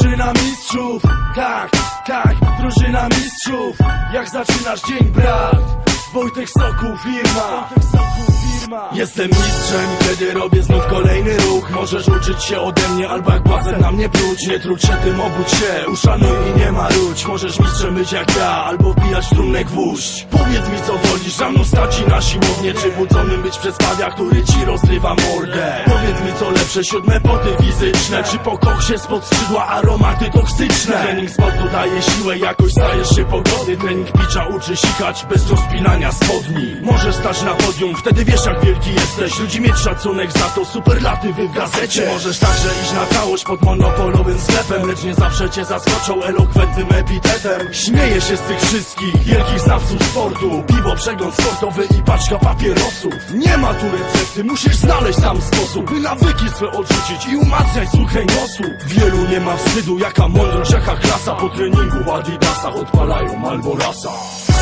Drużyna mistrzów, tak, tak, drużyna mistrzów. Jak zaczynasz dzień brat? Wojtek Sokół firma. Jestem mistrzem, kiedy robię znów kolejny ruch Możesz uczyć się ode mnie, albo jak błazen na mnie pluć. Nie trudź się tym, obudź się, uszanuj i nie marudź. Możesz mistrzem być jak ja, albo wbijać trumnę gwóźdź Powiedz mi co wolisz, mną stać na siłownię Czy budzonym być przez pawia, który ci rozrywa mordę. Powiedz mi co lepsze, siódme poty fizyczne Czy po koksie spod skrzydła aromaty toksyczne? Trening sportu daje siłę, jakoś stajesz się pogody Trening picza uczy sikać bez rozpinania spodni. Możesz stać na podium, wtedy wiesz jak wielki jesteś. Ludzi mieć szacunek za to, superlatywy gazecie. Możesz także iść na całość pod monopolowym sklepem? Lecz nie zawsze cię zaskoczą elokwentnym epitetem. Śmieję się z tych wszystkich wielkich znawców sportu. Piwo, przegląd sportowy i paczka papierosów. Nie ma tu recepty, musisz znaleźć sam sposób By nawyki swe odrzucić i umacniać słuch nosu Wielu nie ma wstydu, jaka mądrość, jaka klasa. Po treningu w adidasach odpalają Malborasa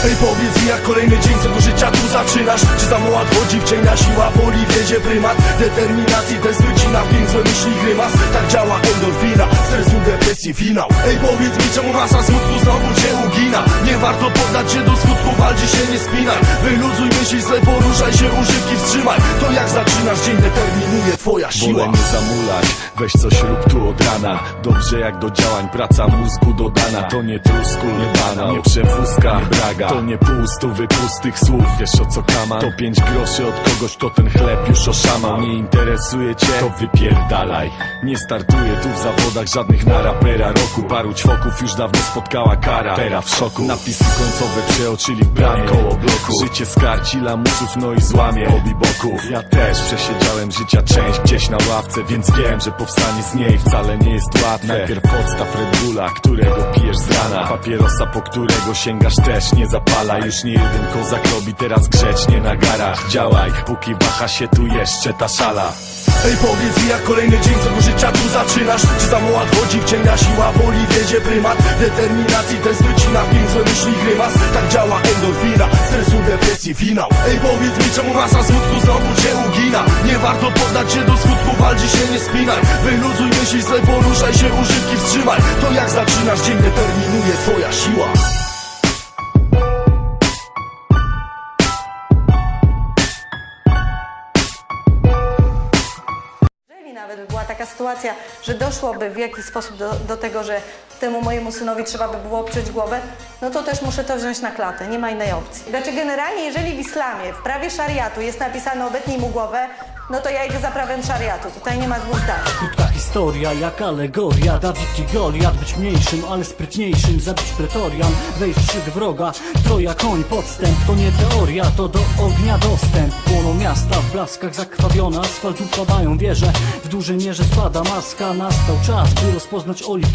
Ej powiedz mi jak kolejny dzień do życia tu zaczynasz? Czy za mała dziewczyna siła woli wiedzie prymat? Determinacji test wycina pięć złe myśli grymas. Tak działa endorfina, stresu, depresji, finał. Ej powiedz mi czemu masa smutku znowu cię ugina? Nie warto poddać się do skutku, walczy się nie spinaj. Wyluzuj myśli, zle poruszaj się, używki wstrzymaj twoja siła. Wolę nie zamulać, weź coś rób tu od rana. Dobrze jak do działań, praca mózgu dodana. To nie trusku, nie bana, nie przewózka, nie braga. To nie pół stówy pustych słów, wiesz o co kama To pięć groszy od kogoś, kto ten chleb już oszamał. Nie interesuje cię, to wypierdalaj. Nie startuję tu w zawodach żadnych na rapera roku. Paru ćwoków już dawno spotkała kara. Teraz w szoku, napisy końcowe przeoczyli w bramie. Koło bloku, życie skarci lamusów, no i złamie obi boków. Ja też przesiedziałem życia część gdzieś na ławce Więc wiem, że powstanie z niej wcale nie jest łatwe. Najpierw podstaw Red Bulla, którego pijesz z rana. Papierosa, po którego sięgasz też nie zapala. Już nie jeden kozak robi teraz grzecznie na garach. Działaj, póki waha się tu jeszcze ta szala Ej powiedz mi jak kolejny dzień do życia tu zaczynasz? Czy za mała dziewczyna siła woli wiedzie prymat? Determinacji test wycina pięć złe myśli grymas. Tak działa endorfina, stresu, depresji, finał. Ej powiedz mi czemu masa smutku znowu cię ugina? Nie warto poddać się do skutku, walczy się nie spinaj. Wyluzuj myśli, zle poruszaj się, używki wstrzymaj. To jak zaczynasz dzień determinuje twoja siła Jeżeli nawet by była taka sytuacja, że doszłoby w jakiś sposób do, do tego, że temu mojemu synowi trzeba by było obciąć głowę, no to też muszę to wziąć na klatę, nie ma innej opcji. Znaczy generalnie, jeżeli w islamie, w prawie szariatu jest napisane obetnij mu głowę, no to ja idę za prawem szariatu, tutaj nie ma dwóch zdań. Krótka historia jak alegoria. Dawid i Goliat Być mniejszym, ale sprytniejszym. Zabić pretorian, wejść w szyk wroga. Troja koń, podstęp To nie teoria, to do ognia dostęp. Płoną miasta w blaskach zakrwawione Asfalt upadają wieże. W dużej mierze spada maska. Nastał czas, by rozpoznać oliw